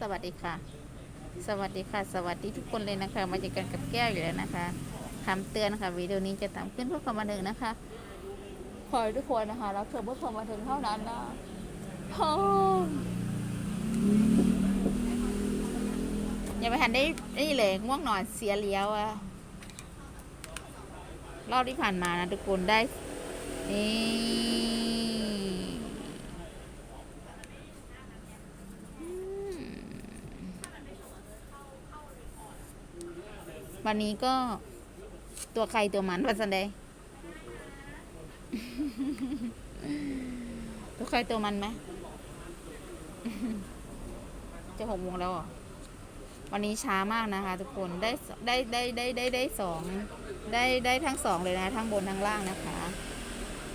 สวัสดีค่ะ สวัสดีค่ะ สวัสดีทุกคนเลยนะคะ มาเจอกันกับแก้วอยู่แล้วนะคะคำเตือนนะคะวิดีโอนี้จะทำขึ้นเพื่อความบันเทิงนะคะขอทุกคนนะคะรับชมเพื่อความบันเทิงเท่านั้นนะพอย่าไปหันได้นี่เลยง่วงนอนเสียเลี้ยวอะรอบที่ผ่านมานะทุกคนได้นี่ วันนี้ก็ตัวใครตัวมันวันสันเดย์ตัวใครตัวมันไหมจะหกโมงแล้วเหรอวันนี้ช้ามากนะคะ ทุกคนได้ได้ได้ได้ได้ได้สองได้ได้ทั้งสองเลยนะ ทั้งบนทั้งล่างนะคะ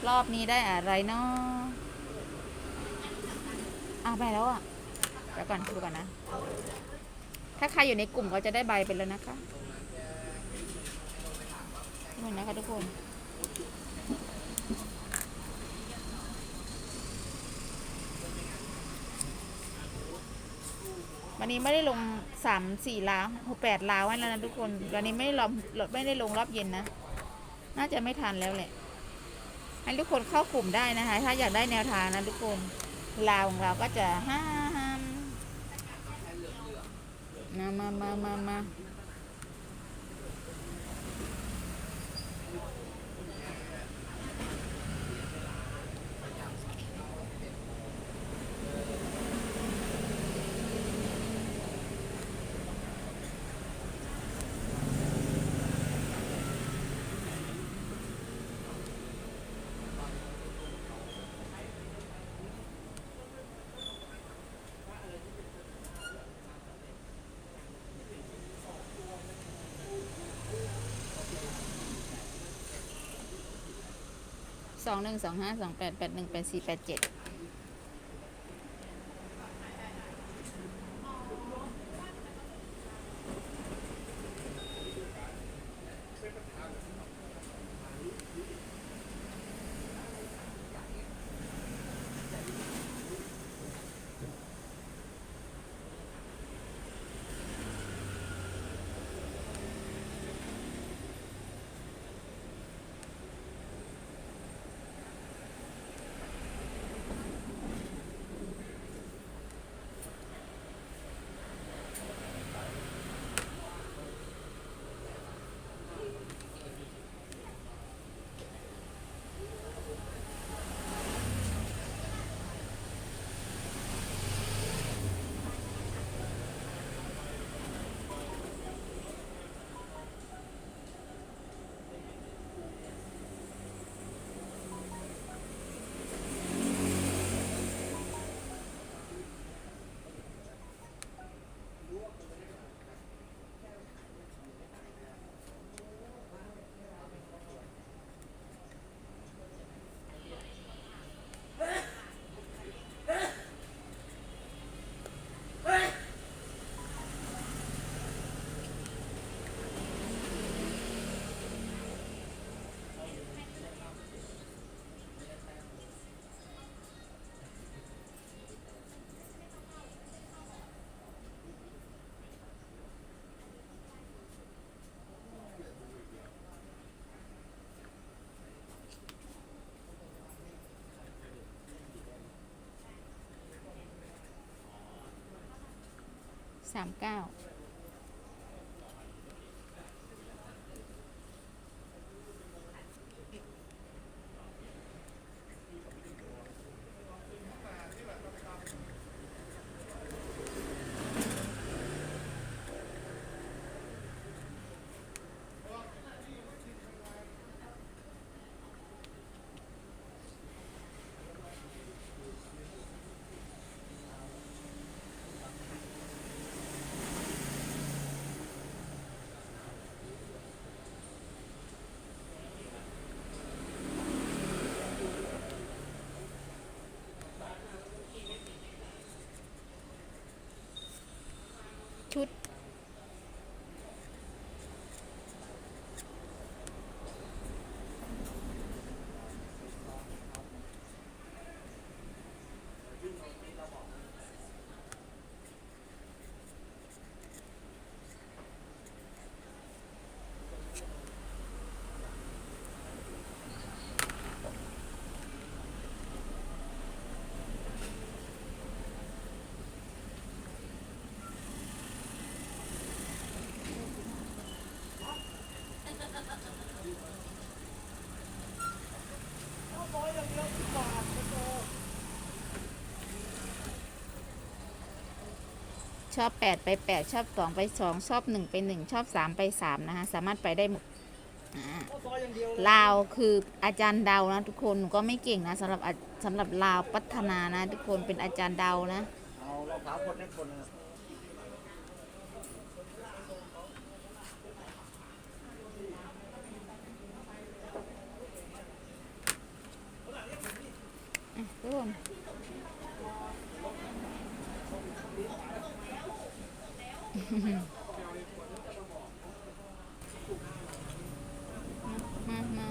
รอบนี้ได้อะไรเนาะอ้าวไปแล้วอะเดี๋ยวก่อนดูก่อนนะ ถ้าใครอยู่ในกลุ่มก็จะได้ใบไปแล้วนะคะ นี่นะคะทุกคน วันนี้ไม่ได้ลงสามสี่ล้าวหกแปดล้าวไว้แล้วนะทุกคน วันนี้ไม่ได้ลงไม่ได้ลงรอบเย็นนะ น่าจะไม่ทันแล้วแหละ ให้ทุกคนเข้ากลุ่มได้นะคะ ถ้าอยากได้แนวทางนะทุกคนลาวของเราก็จะห้ามมามามามามา สองหนึ่งสองห้าสองแปดแปดหนึ่งแปดสี่แปดเจ็ด สามเก้า ชุด ชอบแปดไปแปดชอบสองไปสองชอบหนึ่งไปหนึ่งชอบสามไปสามนะคะสามารถไปได้หมดลาวคืออาจารย์เดานะทุกคนหนูก็ไม่เก่งนะสำหรับสำหรับลาวพัฒนานะทุกคนเป็นอาจารย์เดานะเอารองเท้าคนให้คนนะครับ อะทุกคน มามา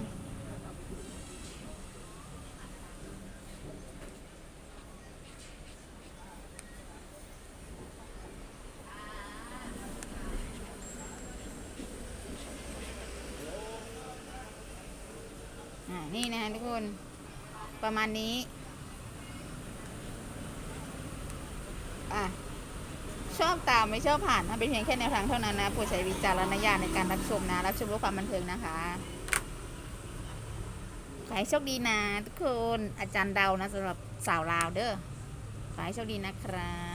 อ่านี่นะทุกคน ประมาณนี้ อะ ชอบตามไม่ชอบผ่านนะเป็นเพียงแค่แนวทางเท่านั้นนะโปรดใช้วิจารณญาณในการรับชมนะ รับชมเพื่อความบันเทิงนะคะขอให้โชคดีนะทุกคนอาจารย์เดานะสำหรับสาวลาวเด้อขอให้โชคดีนะครับ